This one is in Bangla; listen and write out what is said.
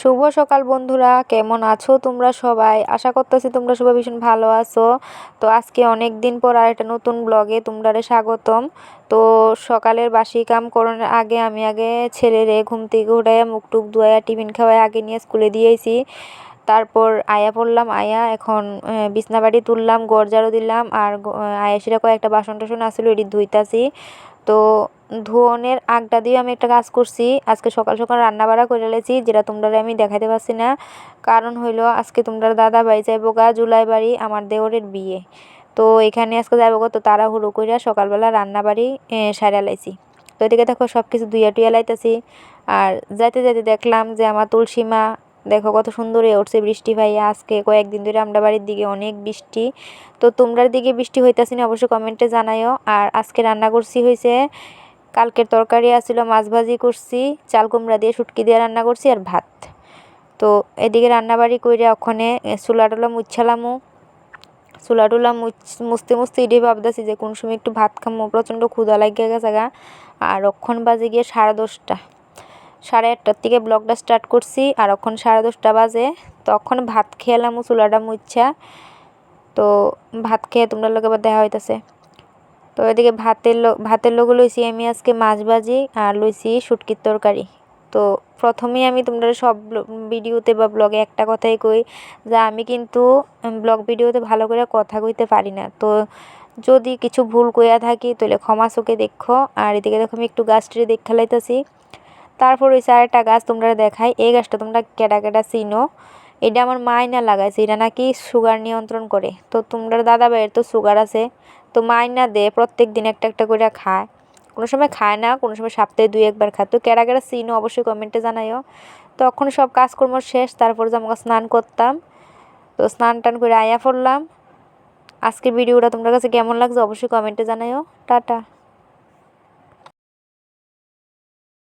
শুভ সকাল বন্ধুরা, কেমন আছো তোমরা সবাই? আশা করতেছি তোমরা সবাই ভীষণ ভালো আছো। তো আজকে অনেক দিন পর আর একটা নতুন ব্লগে তোমরা স্বাগতম। তো সকালের বাসি কাম করানোর আগে আমি আগে ছেলেরে ঘুম থেকে উঠাইয়া মুখ টুক ধুয়াইয়া টিফিন খাওয়াই আগে নিয়ে স্কুলে দিয়েছি তারপর আয়া পড়লাম, আয়া এখন বিছনাবাড়ি তুললাম ঝাড়ু দিলাম, আর আয়াসিরা কয়েকটা বাসন টাসন আসলো এটি ধুইতাছি। তো ধোনের আগটা দিয়ে আমি একটা কাজ করছি। আজকে সকাল সকাল রান্না বাড়া করে লেছি, যেটা তোমরা আমি দেখাতে পারছি না। কারণ হইল, আজকে তোমরা দাদা ভাই যাইবো গা জুলাই বাড়ি, আমার দেওরের বিয়ে। তো এখানে আজকে যাইবো তো তারা তাড়াহুড়ো করিয়া সকালবেলা রান্না বাড়ি সারা লাইছি। তো এদিকে দেখো সব কিছু দুইয়া টুইয়া লাইতেছি। আর যাইতে যাইতে দেখলাম যে আমার তুলসী মা দেখো কত সুন্দর উঠছে বৃষ্টি ভাই আজকে কয়েকদিন ধরে আমরা বাড়ির দিকে অনেক বৃষ্টি। তো তোমরার দিকে বৃষ্টি হইতাছি না অবশ্যই কমেন্টে জানাইও। আর আজকে রান্না করছি হয়েছে কালকের তরকারি আসছিল মাছ ভাজি করছি, চাল কুমড়া দিয়ে শুটকি দিয়ে রান্না করছি আর ভাত। তো এদিকে রান্নাবাড়ি করে ওখানে চুলা টুলা মুছালামও চুলা টুলা মুছতে মুছতে এটাই ভাবতেছি যে কোন সময় একটু ভাত খামো, প্রচণ্ড ক্ষুধা লাগিয়ে গেছে গা। আর অক্ষণ বাজে গিয়ে সাড়ে দশটা। সাড়ে আটটার থেকে ব্লগটা স্টার্ট করছি, আর অক্ষণ সাড়ে দশটা বাজে। তখন ভাত খেলাম চুলাটা মুচ্ছা তো ভাত খেয়ে তোমরা লোক আবার দেখা হইতেছে। তো এদিকে ভাতের ভাতের লোক লইছি আমি আজকে মাছ ভাজি আর লইছি শুটকির তরকারি। তো প্রথমেই আমি তোমরা সব ভিডিওতে বা ব্লগে একটা কথাই কই যে আমি কিন্তু ব্লগ ভিডিওতে ভালো করে কথা কইতে পারি না। তো যদি কিছু ভুল কইয়া থাকি তাহলে ক্ষমা চোখে দেখো। আর এদিকে দেখো আমি একটু গাছটি দেখ খেলাইতেছি। তারপর ওই আরেকটা গাছ তোমরা দেখাই। এই গাছটা তোমরা কেটা কেটা চিনো? এটা আমার মায় না লাগাইছে। এটা নাকি সুগার নিয়ন্ত্রণ করে। তো তোমরা দাদা ভাইয়ের তো সুগার আছে। তো মাইনা দেয় প্রত্যেক দিন একটা একটা করে খায়। কোনো সময় খায় না, কোনো সময় সপ্তাহে দুই একবার খায়। তো কেরা কেরা সিনও অবশ্যই কমেন্টে জানাইও। তখন সব কাজকর্ম শেষ, তারপর যে আমাকে স্নান করতাম, তো স্নান টান করে আয়া পড়লাম। আজকে ভিডিওটা তোমার কাছে কেমন লাগছে অবশ্যই কমেন্টে জানাইও। টাটা।